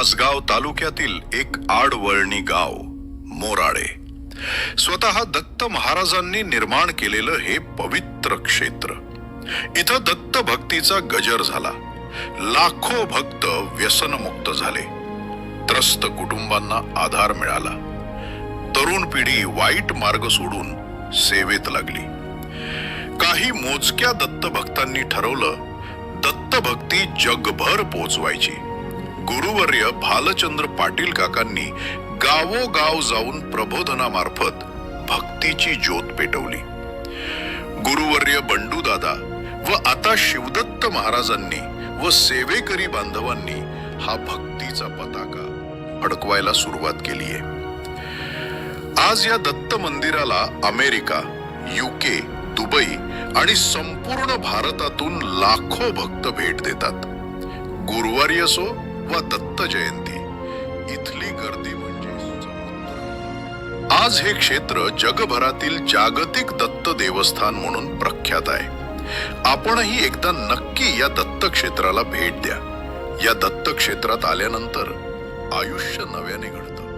आसगाव तालुक्यातील एक आडवळणी गाव मोराळे स्वतः दत्त महाराजांनी निर्माण केलेलं हे पवित्र क्षेत्र. इथं दत्त भक्तीचा गजर झाला. लाखो भक्त व्यसनमुक्त झाले. त्रस्त कुटुंबांना आधार मिळाला. तरुण पिढी वाईट मार्ग सोडून सेवेत लागली. काही मोजक्या दत्त भक्तांनी ठरवलं दत्त भक्ती जगभर पोचवायची. गुरुवर्य भालचंद्र पाटील काकांनी गावोगाव जाऊन प्रबोधनामार्फत भक्तीची ज्योत पेटवली. गुरुवर्य बंडू दादा व आता शिवदत्त महाराजांनी व सेवेकरी बांधवांनी हा भक्तीचा पताका अडकवायला सुरुवात केली आहे. आज या दत्त मंदिराला अमेरिका युके दुबई आणि संपूर्ण भारतातून लाखो भक्त भेट देतात. गुरुवारी असो वा दत्त जयंती. इथली गर्दी म्हणजे आज हे क्षेत्र जगभरातील जागतिक दत्त देवस्थान म्हणून प्रख्यात आहे. आपणही एकदा नक्की या दत्त क्षेत्राला भेट द्या. या दत्त क्षेत्रात आल्यानंतर आयुष्य नव्याने घडतं.